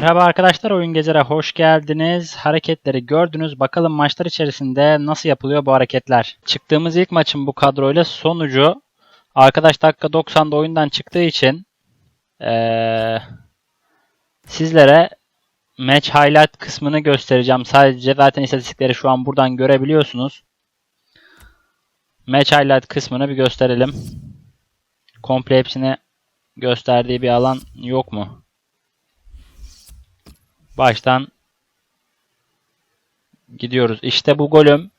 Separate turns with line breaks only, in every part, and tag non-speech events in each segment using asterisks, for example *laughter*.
Merhaba arkadaşlar, Oyun Gezer'e hoş geldiniz. Hareketleri gördünüz. Bakalım maçlar içerisinde nasıl yapılıyor bu hareketler. Çıktığımız ilk maçın bu kadroyla sonucu arkadaş dakika 90'da oyundan çıktığı için eee, sizlere match highlight kısmını göstereceğim. Sadece zaten istatistikleri şu an buradan görebiliyorsunuz. Match highlight kısmını bir gösterelim. Komple hepsini gösterdiği bir alan yok mu? Baştan gidiyoruz. İşte bu golüm.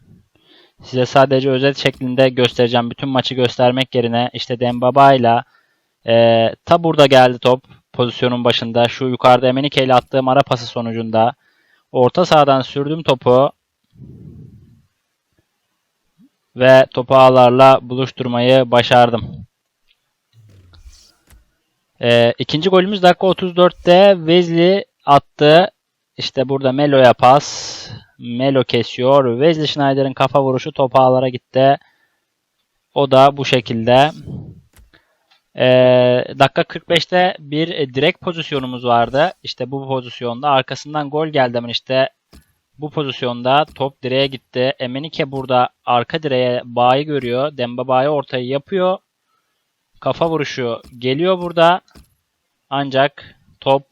Size sadece özet şeklinde göstereceğim. Bütün maçı göstermek yerine işte Dembaba ile e, ta burada geldi top pozisyonun başında. Şu yukarıda Emenike ile attığım ara pası sonucunda orta sahadan sürdüm topu ve topu ağlarla buluşturmayı başardım. E, ikinci golümüz dakika 34'te Wesley attı. İşte burada Melo'ya pas. Melo kesiyor. Wesley Schneider'in kafa vuruşu top ağlara gitti. O da bu şekilde. Ee, dakika 45'te bir e, direkt pozisyonumuz vardı. İşte bu pozisyonda arkasından gol geldi hemen işte bu pozisyonda top direğe gitti. Emenike burada arka direğe bağı görüyor. Dembaba'yı ortaya yapıyor. Kafa vuruşu geliyor burada. Ancak top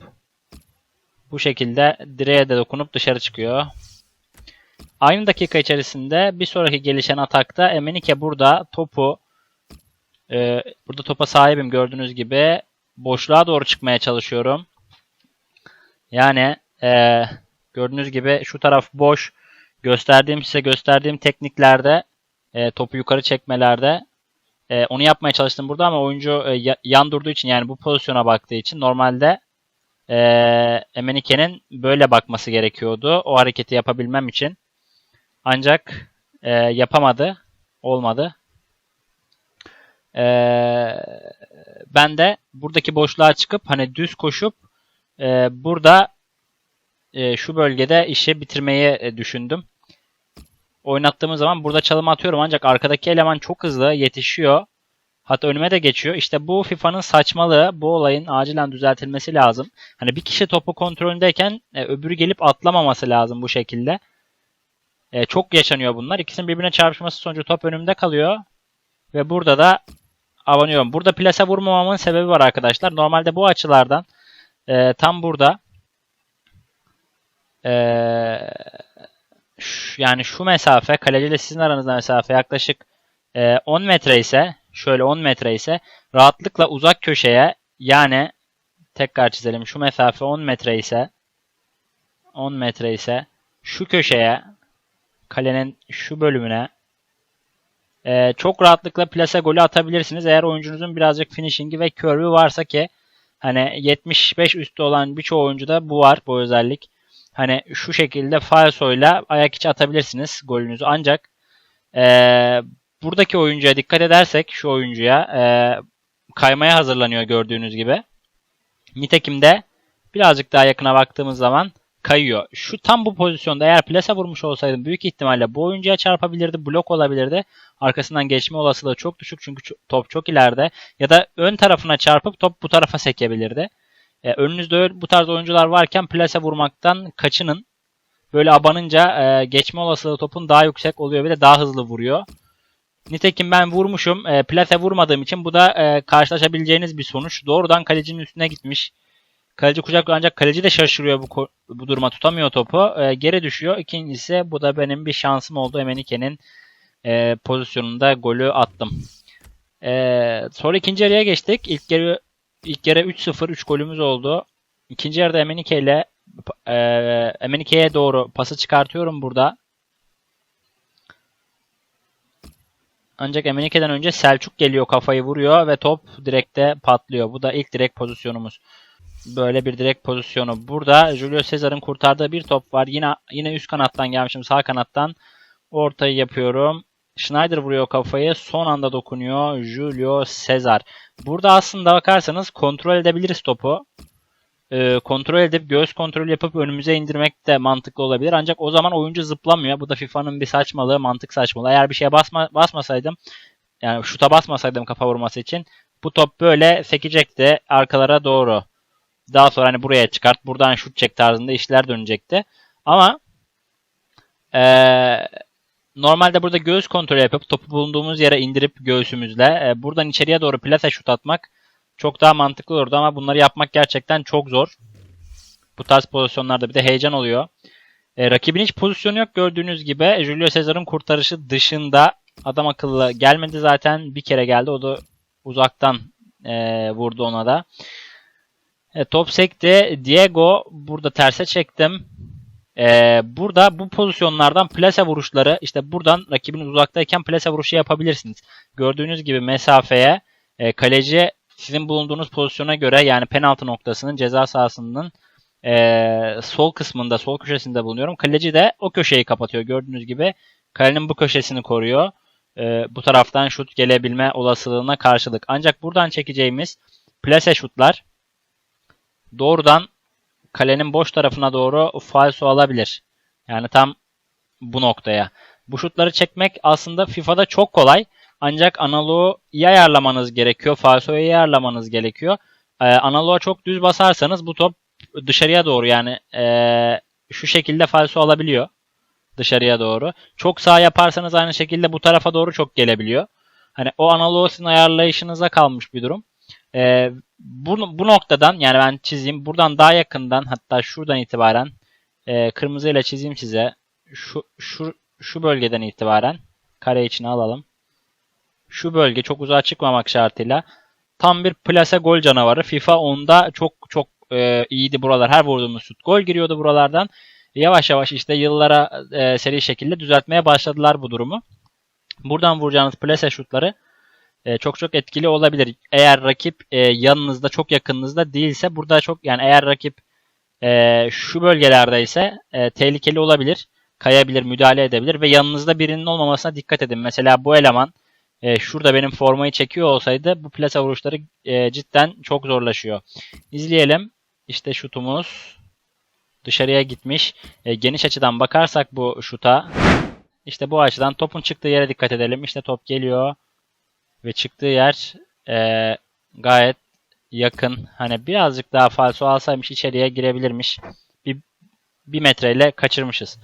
bu şekilde direğe de dokunup dışarı çıkıyor. Aynı dakika içerisinde bir sonraki gelişen atakta Emenike burada topu e, burada topa sahibim gördüğünüz gibi boşluğa doğru çıkmaya çalışıyorum. Yani e, gördüğünüz gibi şu taraf boş. Gösterdiğim size gösterdiğim tekniklerde e, topu yukarı çekmelerde e, onu yapmaya çalıştım burada ama oyuncu e, yan durduğu için yani bu pozisyona baktığı için normalde e, Emenike'nin böyle bakması gerekiyordu o hareketi yapabilmem için. Ancak e, yapamadı. Olmadı. E, ben de buradaki boşluğa çıkıp hani düz koşup e, burada e, şu bölgede işi bitirmeyi e, düşündüm. Oynattığımız zaman burada çalım atıyorum ancak arkadaki eleman çok hızlı yetişiyor. Hatta önüme de geçiyor. İşte bu FIFA'nın saçmalığı, bu olayın acilen düzeltilmesi lazım. Hani bir kişi topu kontrolündeyken e, öbürü gelip atlamaması lazım bu şekilde. E, çok yaşanıyor bunlar. İkisinin birbirine çarpışması sonucu top önümde kalıyor. Ve burada da abanıyorum. Burada plase vurmamamın sebebi var arkadaşlar. Normalde bu açılardan e, tam burada e, şu, yani şu mesafe kaleci ile sizin aranızda mesafe yaklaşık e, 10 metre ise şöyle 10 metre ise rahatlıkla uzak köşeye yani tekrar çizelim. Şu mesafe 10 metre ise 10 metre ise şu köşeye kalenin şu bölümüne e, çok rahatlıkla plase golü atabilirsiniz. Eğer oyuncunuzun birazcık finishingi ve curve'ü varsa ki hani 75 üstü olan birçok oyuncuda bu var bu özellik. Hani şu şekilde falsoyla ayak içi atabilirsiniz golünüzü. Ancak e, buradaki oyuncuya dikkat edersek şu oyuncuya e, kaymaya hazırlanıyor gördüğünüz gibi. Nitekim de birazcık daha yakına baktığımız zaman kayıyor. Şu tam bu pozisyonda eğer plasa vurmuş olsaydım büyük ihtimalle bu oyuncuya çarpabilirdi, blok olabilirdi. Arkasından geçme olasılığı çok düşük çünkü top çok ileride. Ya da ön tarafına çarpıp top bu tarafa sekebilirdi. E, önünüzde bu tarz oyuncular varken plase vurmaktan kaçının. Böyle abanınca e, geçme olasılığı topun daha yüksek oluyor ve de daha hızlı vuruyor. Nitekim ben vurmuşum. E, plase vurmadığım için bu da e, karşılaşabileceğiniz bir sonuç. Doğrudan kalecinin üstüne gitmiş. Kaleci kucaklıyor ancak kaleci de şaşırıyor bu, bu duruma tutamıyor topu. E, geri düşüyor. İkincisi bu da benim bir şansım oldu. Emenike'nin e, pozisyonunda golü attım. E, sonra ikinci yarıya geçtik. İlk yarı ilk yarı 3-0 3 golümüz oldu. İkinci yarıda Emenike ile e, Emenike'ye doğru pası çıkartıyorum burada. Ancak Emenike'den önce Selçuk geliyor kafayı vuruyor ve top direkte patlıyor. Bu da ilk direkt pozisyonumuz. Böyle bir direkt pozisyonu. Burada Julio Cesar'ın kurtardığı bir top var. Yine yine üst kanattan gelmişim sağ kanattan. Ortayı yapıyorum. Schneider vuruyor kafayı. Son anda dokunuyor Julio Cesar. Burada aslında bakarsanız kontrol edebiliriz topu. Ee, kontrol edip göğüs kontrolü yapıp önümüze indirmek de mantıklı olabilir. Ancak o zaman oyuncu zıplamıyor. Bu da FIFA'nın bir saçmalığı, mantık saçmalığı. Eğer bir şeye basma, basmasaydım, yani şuta basmasaydım kafa vurması için bu top böyle sekecekti arkalara doğru. Daha sonra hani buraya çıkart, buradan şut çek tarzında işler dönecekti. Ama eee, normalde burada göğüs kontrolü yapıp topu bulunduğumuz yere indirip göğsümüzle e, buradan içeriye doğru plase şut atmak çok daha mantıklı olurdu ama bunları yapmak gerçekten çok zor. Bu tarz pozisyonlarda bir de heyecan oluyor. E, rakibin hiç pozisyonu yok gördüğünüz gibi. Julio Cesar'ın kurtarışı dışında adam akıllı gelmedi zaten. Bir kere geldi. O da uzaktan e, vurdu ona da. E, top sekti. Diego burada terse çektim. E, burada bu pozisyonlardan plase vuruşları işte buradan rakibin uzaktayken plase vuruşu yapabilirsiniz. Gördüğünüz gibi mesafeye e, kaleci sizin bulunduğunuz pozisyona göre yani penaltı noktasının ceza sahasının e, sol kısmında, sol köşesinde bulunuyorum. Kaleci de o köşeyi kapatıyor. Gördüğünüz gibi kalenin bu köşesini koruyor. E, bu taraftan şut gelebilme olasılığına karşılık. Ancak buradan çekeceğimiz plase şutlar doğrudan kalenin boş tarafına doğru falso alabilir. Yani tam bu noktaya. Bu şutları çekmek aslında FIFA'da çok kolay. Ancak analoğu ayarlamanız gerekiyor. Falsoyu ayarlamanız gerekiyor. Ee, analoğa çok düz basarsanız bu top dışarıya doğru yani ee, şu şekilde falso alabiliyor. Dışarıya doğru. Çok sağ yaparsanız aynı şekilde bu tarafa doğru çok gelebiliyor. Hani o analoğu sizin ayarlayışınıza kalmış bir durum. Ee, bu, bu noktadan yani ben çizeyim. Buradan daha yakından hatta şuradan itibaren e, kırmızıyla çizeyim size. Şu, şu, şu bölgeden itibaren kare içine alalım. Şu bölge çok uzağa çıkmamak şartıyla tam bir plase gol canavarı. FIFA onda çok çok e, iyiydi buralar. Her vurduğumuz şut gol giriyordu buralardan. Yavaş yavaş işte yıllara e, seri şekilde düzeltmeye başladılar bu durumu. Buradan vuracağınız plase şutları e, çok çok etkili olabilir. Eğer rakip e, yanınızda çok yakınınızda değilse burada çok yani eğer rakip e, şu bölgelerde ise e, tehlikeli olabilir. Kayabilir, müdahale edebilir ve yanınızda birinin olmamasına dikkat edin. Mesela bu eleman e, şurada benim formayı çekiyor olsaydı bu plase vuruşları e, cidden çok zorlaşıyor. İzleyelim. İşte şutumuz dışarıya gitmiş. E, geniş açıdan bakarsak bu şuta işte bu açıdan topun çıktığı yere dikkat edelim. İşte top geliyor ve çıktığı yer e, gayet yakın. Hani birazcık daha falso alsaymış içeriye girebilirmiş. Bir, bir metreyle kaçırmışız.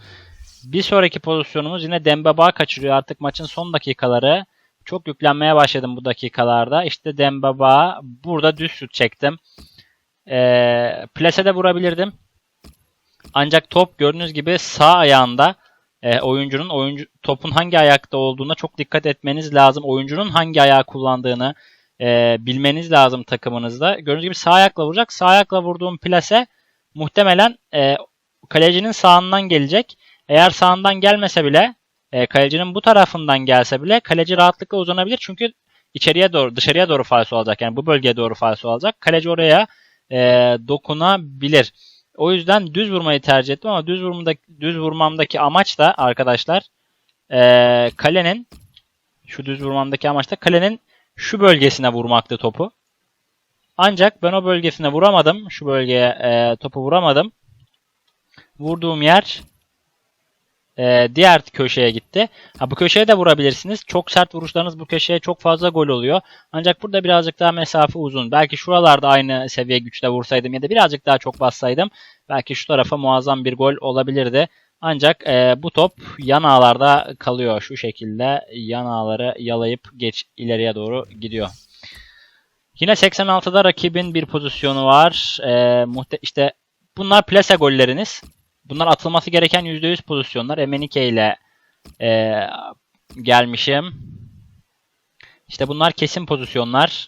Bir sonraki pozisyonumuz yine Dembaba kaçırıyor. Artık maçın son dakikaları. Çok yüklenmeye başladım bu dakikalarda. İşte Dembaba burada düz şut çektim. E, plase de vurabilirdim. Ancak top gördüğünüz gibi sağ ayağında e, oyuncunun oyuncu topun hangi ayakta olduğuna çok dikkat etmeniz lazım. Oyuncunun hangi ayağı kullandığını e, bilmeniz lazım takımınızda. Gördüğünüz gibi sağ ayakla vuracak. Sağ ayakla vurduğum plase muhtemelen e, kalecinin sağından gelecek. Eğer sağından gelmese bile e, kalecinin bu tarafından gelse bile kaleci rahatlıkla uzanabilir. Çünkü içeriye doğru dışarıya doğru falso alacak. Yani bu bölgeye doğru falso alacak. Kaleci oraya e, dokunabilir. O yüzden düz vurmayı tercih ettim ama düz vurmamdaki, düz vurmamdaki amaç da arkadaşlar e, kalenin şu düz vurmamdaki amaç da kalenin şu bölgesine vurmaktı topu. Ancak ben o bölgesine vuramadım. Şu bölgeye e, topu vuramadım. Vurduğum yer e, diğer köşeye gitti. Ha, bu köşeye de vurabilirsiniz. Çok sert vuruşlarınız bu köşeye çok fazla gol oluyor. Ancak burada birazcık daha mesafe uzun. Belki şuralarda aynı seviye güçle vursaydım ya da birazcık daha çok bassaydım belki şu tarafa muazzam bir gol olabilirdi. Ancak e, bu top yan ağlarda kalıyor şu şekilde. Yan ağları yalayıp geç ileriye doğru gidiyor. Yine 86'da rakibin bir pozisyonu var. E, muhte işte bunlar plase golleriniz. Bunlar atılması gereken %100 pozisyonlar. Emenike ile e, gelmişim. İşte bunlar kesin pozisyonlar.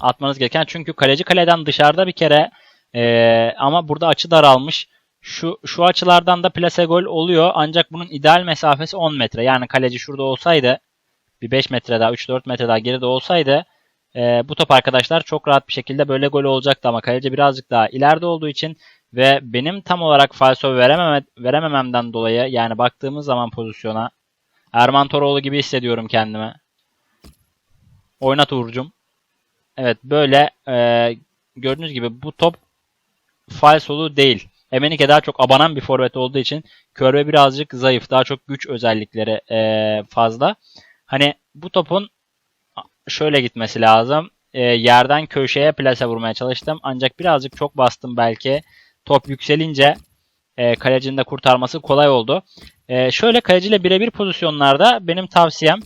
Atmanız gereken. Çünkü kaleci kaleden dışarıda bir kere e, ama burada açı daralmış. Şu, şu açılardan da plase gol oluyor. Ancak bunun ideal mesafesi 10 metre. Yani kaleci şurada olsaydı bir 5 metre daha 3-4 metre daha geride olsaydı e, bu top arkadaşlar çok rahat bir şekilde böyle gol olacaktı ama kaleci birazcık daha ileride olduğu için ve benim tam olarak falso verememe, veremememden dolayı yani baktığımız zaman pozisyona Erman Toroğlu gibi hissediyorum kendime. Oynat Uğur'cum. Evet böyle e, gördüğünüz gibi bu top falsolu değil. Emenike daha çok abanan bir forvet olduğu için Körbe birazcık zayıf. Daha çok güç özellikleri e, fazla. Hani bu topun şöyle gitmesi lazım. e, yerden köşeye plase vurmaya çalıştım. Ancak birazcık çok bastım belki. Top yükselince e, kalecinin de kurtarması kolay oldu. E, şöyle kaleciyle birebir pozisyonlarda benim tavsiyem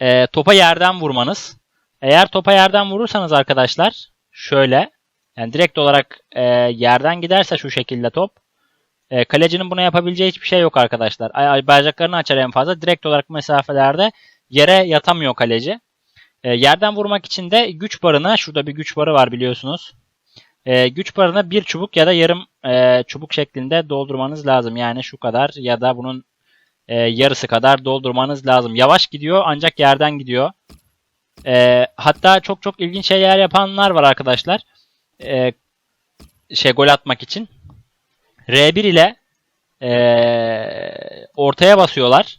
e, topa yerden vurmanız. Eğer topa yerden vurursanız arkadaşlar şöyle yani direkt olarak e, yerden giderse şu şekilde top e, kalecinin buna yapabileceği hiçbir şey yok arkadaşlar. Ay, bacaklarını açar en fazla. Direkt olarak mesafelerde yere yatamıyor kaleci. E, yerden vurmak için de güç barına şurada bir güç barı var biliyorsunuz. E, güç barına bir çubuk ya da yarım e, çubuk şeklinde doldurmanız lazım. Yani şu kadar ya da bunun e, yarısı kadar doldurmanız lazım. Yavaş gidiyor ancak yerden gidiyor. E, hatta çok çok ilginç şeyler yapanlar var arkadaşlar. E, şey gol atmak için. R1 ile e, ortaya basıyorlar.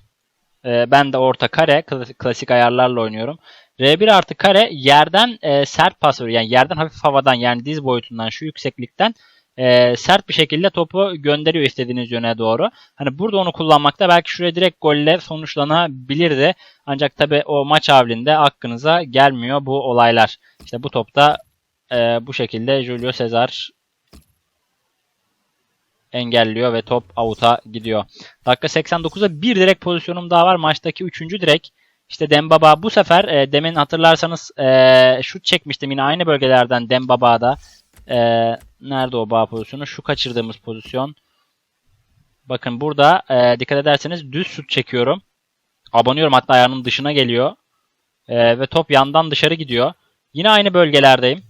E, ben de orta kare klas- klasik ayarlarla oynuyorum. R1 artı kare yerden e, sert pas veriyor. Yani yerden hafif havadan yani diz boyutundan şu yükseklikten e, sert bir şekilde topu gönderiyor istediğiniz yöne doğru. Hani burada onu kullanmakta belki şuraya direkt golle sonuçlanabilirdi. Ancak tabi o maç avlinde aklınıza gelmiyor bu olaylar. İşte bu topta e, bu şekilde Julio Cesar engelliyor ve top out'a gidiyor. Dakika 89'da bir direkt pozisyonum daha var. Maçtaki 3. direkt. İşte Dembaba bu sefer e, demin hatırlarsanız e, şut çekmiştim yine aynı bölgelerden Dembaba'da. E, nerede o bağ pozisyonu? Şu kaçırdığımız pozisyon. Bakın burada e, dikkat ederseniz düz şut çekiyorum. Abanıyorum hatta ayağının dışına geliyor. E, ve top yandan dışarı gidiyor. Yine aynı bölgelerdeyim.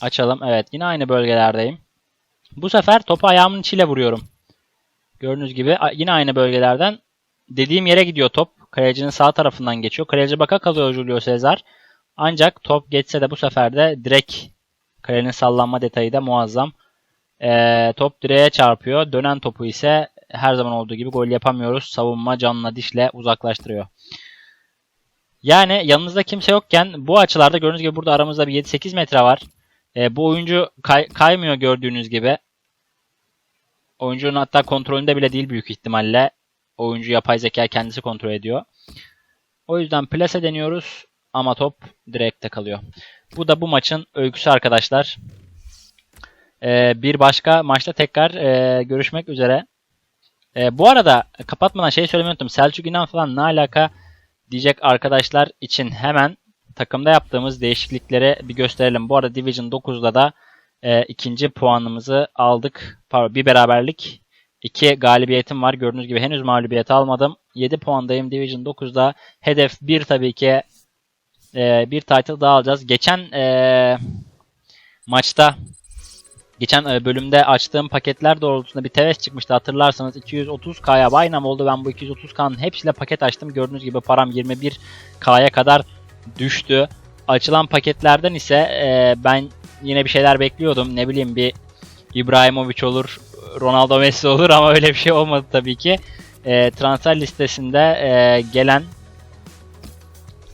Açalım. Evet yine aynı bölgelerdeyim. Bu sefer topu ayağımın içiyle vuruyorum. Gördüğünüz gibi yine aynı bölgelerden dediğim yere gidiyor top. Kalecinin sağ tarafından geçiyor. Kaleci baka kalıyor Julio Cesar. Ancak top geçse de bu sefer de direkt kalenin sallanma detayı da muazzam. Ee, top direğe çarpıyor. Dönen topu ise her zaman olduğu gibi gol yapamıyoruz. Savunma canla dişle uzaklaştırıyor. Yani yanınızda kimse yokken bu açılarda gördüğünüz gibi burada aramızda bir 7-8 metre var. E, bu oyuncu kay- kaymıyor gördüğünüz gibi. Oyuncunun hatta kontrolünde bile değil büyük ihtimalle. Oyuncu yapay zeka kendisi kontrol ediyor. O yüzden plase deniyoruz ama top direkte kalıyor. Bu da bu maçın öyküsü arkadaşlar. E, bir başka maçta tekrar e, görüşmek üzere. E, bu arada kapatmadan şey söylemeyi unuttum. Selçuk İnan falan ne alaka diyecek arkadaşlar için hemen takımda yaptığımız değişiklikleri bir gösterelim. Bu arada Division 9'da da e, ikinci puanımızı aldık. Pardon, bir beraberlik. İki galibiyetim var. Gördüğünüz gibi henüz mağlubiyet almadım. 7 puandayım Division 9'da. Hedef 1 tabii ki e, bir title daha alacağız. Geçen e, maçta geçen e, bölümde açtığım paketler doğrultusunda bir teves çıkmıştı hatırlarsanız 230k'ya baynam oldu. Ben bu 230k'nın hepsiyle paket açtım. Gördüğünüz gibi param 21k'ya kadar düştü. Açılan paketlerden ise e, ben yine bir şeyler bekliyordum. Ne bileyim bir İbrahimovic olur, Ronaldo Messi olur ama öyle bir şey olmadı tabii ki. E, transfer listesinde e, gelen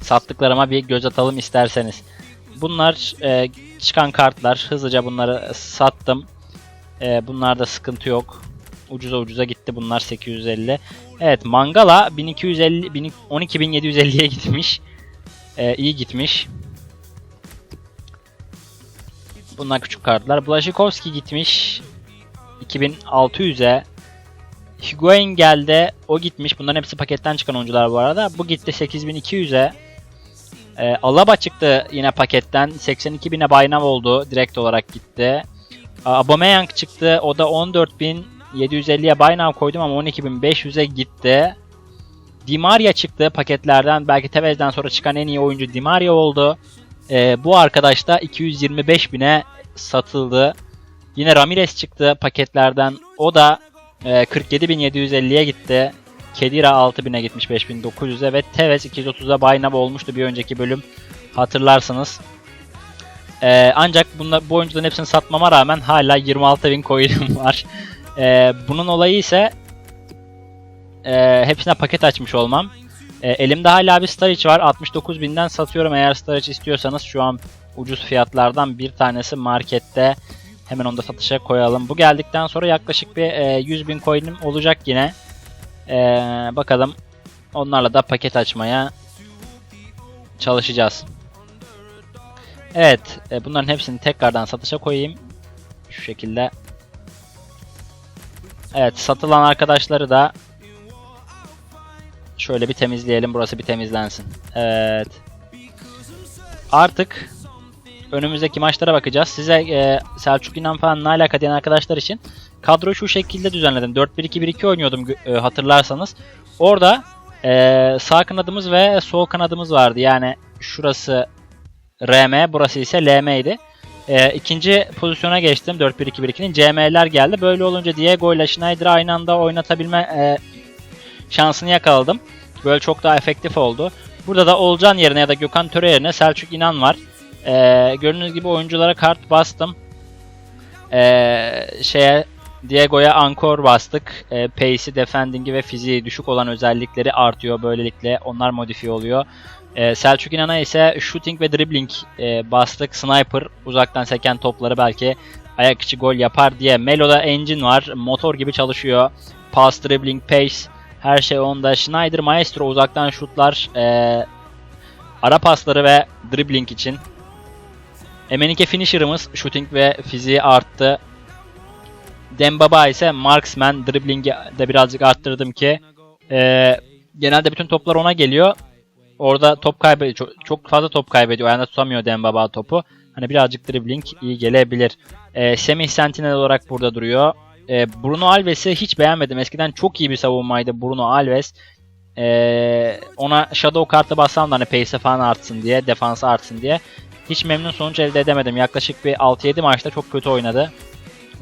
sattıklarıma bir göz atalım isterseniz. Bunlar e, çıkan kartlar. Hızlıca bunları sattım. E, bunlarda sıkıntı yok. Ucuza ucuza gitti bunlar 850. Evet Mangala 1250 1000 12750'ye gitmiş. Ee, iyi gitmiş. Bunlar küçük kartlar. Blaşikovski gitmiş. 2600'e. Higuain geldi. O gitmiş. Bunların hepsi paketten çıkan oyuncular bu arada. Bu gitti 8200'e. Ee, Alaba çıktı yine paketten. 82.000'e Baynav oldu. Direkt olarak gitti. Aubameyang çıktı. O da 14.750'ye Baynav koydum ama 12.500'e gitti. Di Maria çıktı paketlerden. Belki Tevez'den sonra çıkan en iyi oyuncu Di Maria oldu. Ee, bu arkadaş da 225 bine satıldı. Yine Ramirez çıktı paketlerden. O da e, 47.750'ye gitti. Kedira 6000'e gitmiş 5900'e ve Tevez 230'a Baynab olmuştu bir önceki bölüm. Hatırlarsınız. Ee, ancak bunda, bu oyuncuların hepsini satmama rağmen hala 26.000 coin'im *laughs* var. Ee, bunun olayı ise e, hepsine paket açmış olmam. E, elimde hala bir Sturridge var. 69.000'den satıyorum eğer Sturridge istiyorsanız. Şu an ucuz fiyatlardan bir tanesi markette. Hemen onu da satışa koyalım. Bu geldikten sonra yaklaşık bir e, 100.000 coin'im olacak yine. E, bakalım onlarla da paket açmaya çalışacağız. Evet, e, bunların hepsini tekrardan satışa koyayım. Şu şekilde. Evet, satılan arkadaşları da şöyle bir temizleyelim. Burası bir temizlensin. Evet. Artık önümüzdeki maçlara bakacağız. Size e, Selçuk İnan falan ne alaka diyen arkadaşlar için kadroyu şu şekilde düzenledim. 4-1-2-1-2 oynuyordum e, hatırlarsanız. Orada e, sağ kanadımız ve sol kanadımız vardı. Yani şurası RM, burası ise LM idi. E, ikinci pozisyona geçtim 4-1-2-1-2'nin. CM'ler geldi. Böyle olunca Diego ile Schneider'ı aynı anda oynatabilme e, şansını yakaladım. Böyle çok daha efektif oldu. Burada da Olcan yerine ya da Gökhan Töre yerine Selçuk İnan var. Ee, gördüğünüz gibi oyunculara kart bastım. Ee, şeye Diego'ya ankor bastık. Ee, pace'i, defending'i ve fiziği düşük olan özellikleri artıyor. Böylelikle onlar modifiye oluyor. Ee, Selçuk İnan'a ise shooting ve dribbling e, bastık. Sniper uzaktan seken topları belki ayak içi gol yapar diye. Melo'da engine var. Motor gibi çalışıyor. Pass, dribbling, pace her şey onda. Schneider Maestro uzaktan şutlar. E, ara pasları ve dribbling için. Emenike finisher'ımız shooting ve fiziği arttı. Dembaba ise marksman dribbling'i de birazcık arttırdım ki e, genelde bütün toplar ona geliyor. Orada top kaybediyor. Çok, çok fazla top kaybediyor. Ayağında tutamıyor Dembaba topu. Hani birazcık dribbling iyi gelebilir. E, Semih Sentinel olarak burada duruyor. E, Bruno Alves'i hiç beğenmedim. Eskiden çok iyi bir savunmaydı Bruno Alves. E, ona Shadow kartı bassam da hani pace falan artsın diye, defans artsın diye. Hiç memnun sonuç elde edemedim. Yaklaşık bir 6-7 maçta çok kötü oynadı.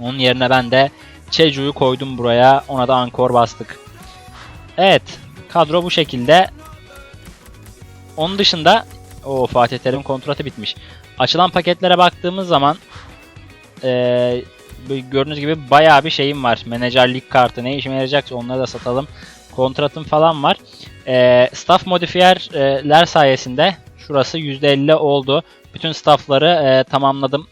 Onun yerine ben de Cheju'yu koydum buraya. Ona da ankor bastık. Evet. Kadro bu şekilde. Onun dışında o Fatih Terim kontratı bitmiş. Açılan paketlere baktığımız zaman eee, gördüğünüz gibi bayağı bir şeyim var. Menajerlik kartı ne işime yarayacaksa onları da satalım. Kontratım falan var. Eee, staff modifiyerler sayesinde şurası %50 oldu. Bütün staffları eee, tamamladım.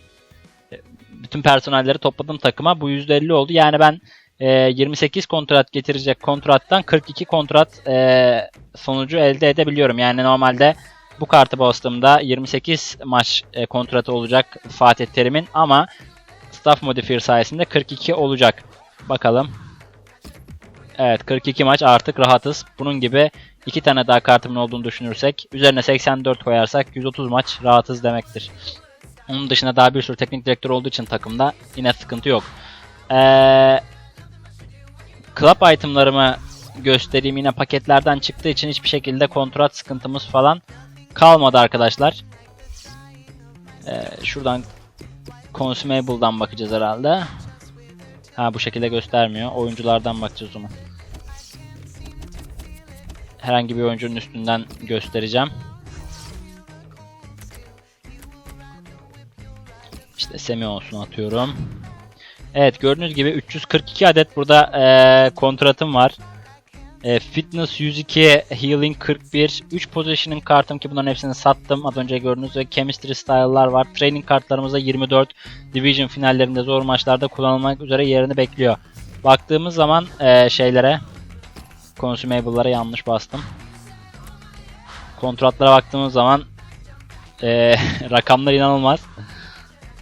E, Bütün personelleri topladım takıma. Bu %50 oldu. Yani ben eee, 28 kontrat getirecek kontrattan 42 kontrat eee, sonucu elde edebiliyorum. Yani normalde bu kartı bastığımda 28 maç e, kontratı olacak Fatih Terim'in ama staff modifier sayesinde 42 olacak. Bakalım. Evet 42 maç artık rahatız. Bunun gibi iki tane daha kartımın olduğunu düşünürsek üzerine 84 koyarsak 130 maç rahatız demektir. Onun dışında daha bir sürü teknik direktör olduğu için takımda yine sıkıntı yok. Ee, club itemlarımı göstereyim yine paketlerden çıktığı için hiçbir şekilde kontrat sıkıntımız falan kalmadı arkadaşlar. Ee, şuradan Consumable'dan bakacağız herhalde. Ha bu şekilde göstermiyor. Oyunculardan bakacağız o zaman. Herhangi bir oyuncunun üstünden göstereceğim. İşte Semi olsun atıyorum. Evet gördüğünüz gibi 342 adet burada eee, kontratım var. E, fitness 102, Healing 41, 3 Positioning kartım ki bunların hepsini sattım. Az önce gördüğünüz ve Chemistry Style'lar var. Training kartlarımızda 24, Division finallerinde zor maçlarda kullanılmak üzere yerini bekliyor. Baktığımız zaman e, şeylere, Consumable'lara yanlış bastım. Kontratlara baktığımız zaman e, *laughs* rakamlar inanılmaz.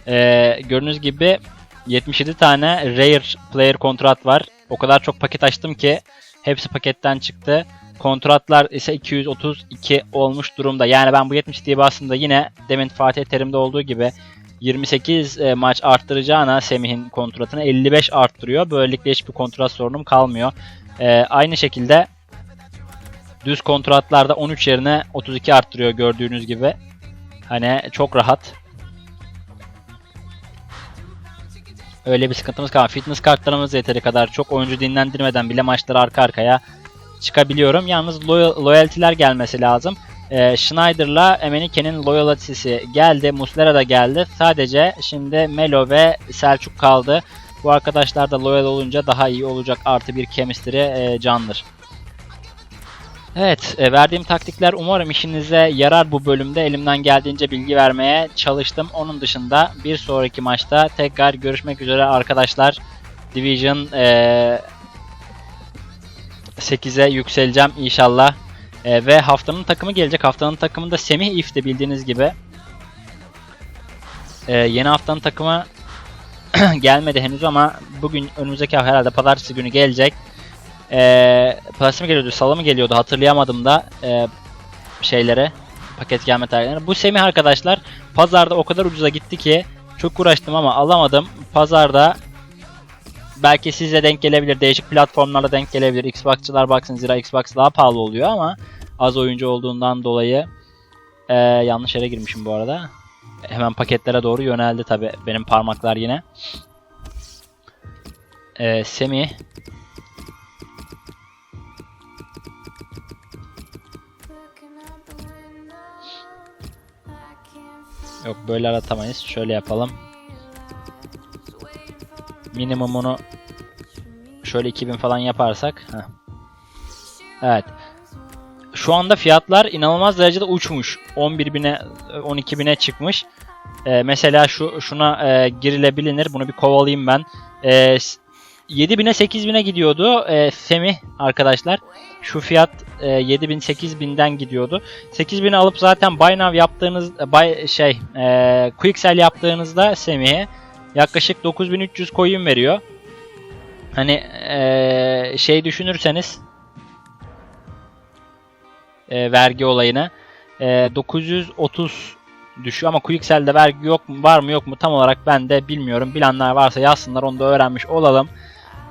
E, gördüğünüz gibi 77 tane Rare Player kontrat var. O kadar çok paket açtım ki Hepsi paketten çıktı. Kontratlar ise 232 olmuş durumda. Yani ben bu 77'yi bastığımda yine demin Fatih Terim'de olduğu gibi 28 e, maç arttıracağına Semih'in kontratını 55 arttırıyor. Böylelikle hiçbir kontrat sorunum kalmıyor. E, aynı şekilde düz kontratlarda 13 yerine 32 arttırıyor gördüğünüz gibi. Hani çok rahat. Öyle bir sıkıntımız kalmadı. Fitness kartlarımız yeteri kadar çok oyuncu dinlendirmeden bile maçları arka arkaya çıkabiliyorum. Yalnız loyal, loyalty'ler gelmesi lazım. Ee, Schneider'la Emenike'nin loyalty'si geldi. Muslera da geldi. Sadece şimdi Melo ve Selçuk kaldı. Bu arkadaşlar da loyal olunca daha iyi olacak. Artı bir chemistry e, candır. Evet, e, verdiğim taktikler umarım işinize yarar bu bölümde. Elimden geldiğince bilgi vermeye çalıştım. Onun dışında bir sonraki maçta tekrar görüşmek üzere arkadaşlar. Division e, 8'e yükseleceğim inşallah. E, ve haftanın takımı gelecek. Haftanın takımında Semih If'ti bildiğiniz gibi. E, yeni haftanın takımı *clears throat* gelmedi henüz ama bugün önümüzdeki hafta herhalde pazartesi günü gelecek. E, pazartesi mi geliyordu, salı mı geliyordu hatırlayamadım da e, şeylere, paket gelme tarihlerine. Bu Semih arkadaşlar pazarda o kadar ucuza gitti ki çok uğraştım ama alamadım. Pazarda belki size denk gelebilir. Değişik platformlarla denk gelebilir. Xbox'çılar baksın zira Xbox daha pahalı oluyor ama az oyuncu olduğundan dolayı e, yanlış yere girmişim bu arada. Hemen paketlere doğru yöneldi tabi benim parmaklar yine. E, Semih Yok böyle aratamayız. Şöyle yapalım. Minimumunu şöyle 2000 falan yaparsak. Heh. Evet. Şu anda fiyatlar inanılmaz derecede uçmuş. 11.000'e 12.000'e çıkmış. Ee, mesela şu şuna e, girilebilir. Bunu bir kovalayayım ben. Ee, 7000'e 8000'e gidiyordu e, Semih arkadaşlar. Şu fiyat e, 7000 8000'den gidiyordu. 8000'i alıp zaten buy now yaptığınız e, buy şey e, quick sell yaptığınızda Semih'e yaklaşık 9300 coin veriyor. Hani e, şey düşünürseniz e, vergi olayını e, 930 düşüyor ama Quicksel'de vergi yok mu var mı yok mu tam olarak ben de bilmiyorum. Bilenler varsa yazsınlar onu da öğrenmiş olalım.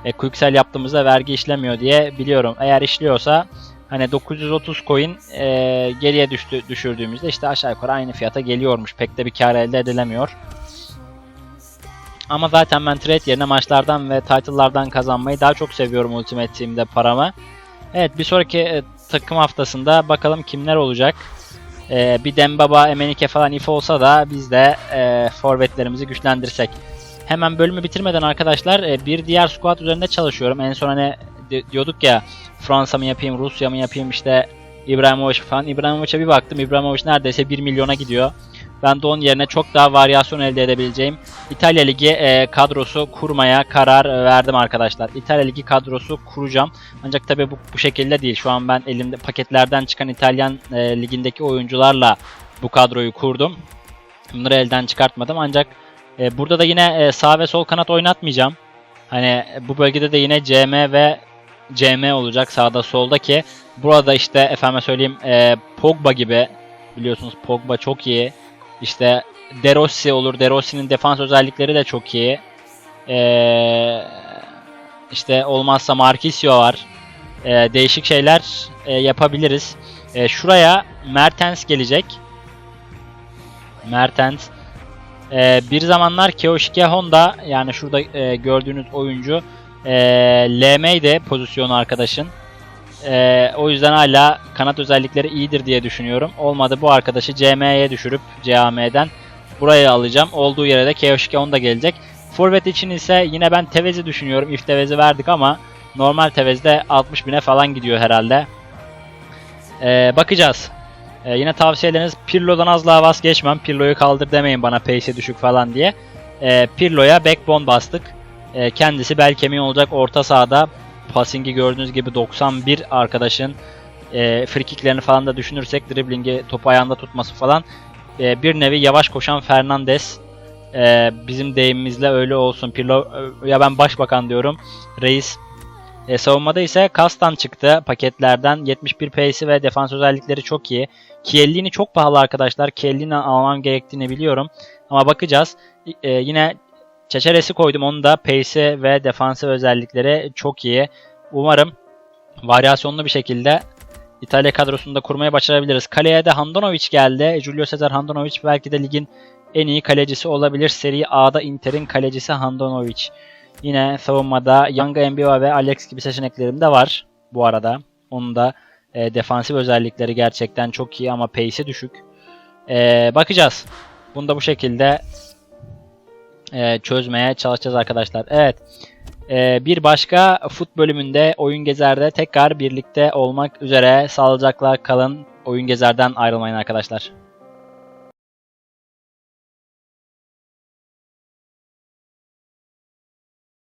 E, Quicksell yaptığımızda vergi işlemiyor diye biliyorum. Eğer işliyorsa hani 930 coin e, geriye düştü, düşürdüğümüzde işte aşağı yukarı aynı fiyata geliyormuş. Pek de bir kar elde edilemiyor. Ama zaten ben trade yerine maçlardan ve title'lardan kazanmayı daha çok seviyorum Ultimate Team'de paramı. Evet bir sonraki e, takım haftasında bakalım kimler olacak. E, bir Dembaba, Emenike falan if olsa da biz de e, forvetlerimizi güçlendirsek. Hemen bölümü bitirmeden arkadaşlar e, bir diğer squad üzerinde çalışıyorum. En son hani di- diyorduk ya Fransa mı yapayım, Rusya mı yapayım işte İbrahimovic falan. İbrahimovic'e bir baktım. İbrahimovic neredeyse 1 milyona gidiyor. Ben de onun yerine çok daha varyasyon elde edebileceğim İtalya Ligi e, kadrosu kurmaya karar verdim arkadaşlar. İtalya Ligi kadrosu kuracağım. Ancak tabii bu, bu şekilde değil. Şu an ben elimde paketlerden çıkan İtalyan e, ligindeki oyuncularla bu kadroyu kurdum. Bunları elden çıkartmadım ancak e, burada da yine e, sağ ve sol kanat oynatmayacağım. Hani e, bu bölgede de yine CM ve CM olacak sağda solda ki burada işte efendime söyleyeyim e, Pogba gibi biliyorsunuz Pogba çok iyi. İşte De Rossi olur. De Rossi'nin defans özellikleri de çok iyi. Ee, işte olmazsa Marquisio var. Ee, değişik şeyler e, yapabiliriz. Ee, şuraya Mertens gelecek. Mertens. Ee, bir zamanlar Keoshike Honda yani şurada e, gördüğünüz oyuncu e, LM'ydi pozisyonu arkadaşın. Ee, o yüzden hala kanat özellikleri iyidir diye düşünüyorum. Olmadı bu arkadaşı CM'ye düşürüp CAM'den buraya alacağım. Olduğu yere de Keoshike Honda gelecek. Forvet için ise yine ben Tevez'i düşünüyorum. İf Tevez'i verdik ama normal Tevez'de 60 bine falan gidiyor herhalde. Ee, bakacağız. Ee, yine tavsiyeleriniz Pirlo'dan asla vazgeçmem. Pirlo'yu kaldır demeyin bana pace'i düşük falan diye. Ee, Pirlo'ya backbone bastık. Ee, kendisi bel kemiği olacak orta sahada. Passing'i gördüğünüz gibi 91 arkadaşın e, frikiklerini falan da düşünürsek driblingi topu ayağında tutması falan e, bir nevi yavaş koşan Fernandes e, bizim deyimimizle öyle olsun. Pirlo e, ya ben başbakan diyorum. Reis e, savunmada ise Kastan çıktı paketlerden. 71 pace'i ve defans özellikleri çok iyi. Chiellini çok pahalı arkadaşlar. Chiellini almam gerektiğini biliyorum. Ama bakacağız. E, yine Çeçeresi koydum. Onun da pace'i ve defansif özellikleri çok iyi. Umarım varyasyonlu bir şekilde İtalya kadrosunu da kurmaya başarabiliriz. Kaleye de Handanovic geldi. Julio Cesar Handanovic belki de ligin en iyi kalecisi olabilir. Seri A'da Inter'in kalecisi Handanovic. Yine savunmada Young Mbia ve Alex gibi seçeneklerim de var bu arada. Onun da e, defansif özellikleri gerçekten çok iyi ama pace'i düşük. E, bakacağız. Bunu da bu şekilde e, çözmeye çalışacağız arkadaşlar. Evet. E, bir başka fut bölümünde Oyun Gezer'de tekrar birlikte olmak üzere. Sağlıcakla kalın. Oyun Gezer'den ayrılmayın arkadaşlar.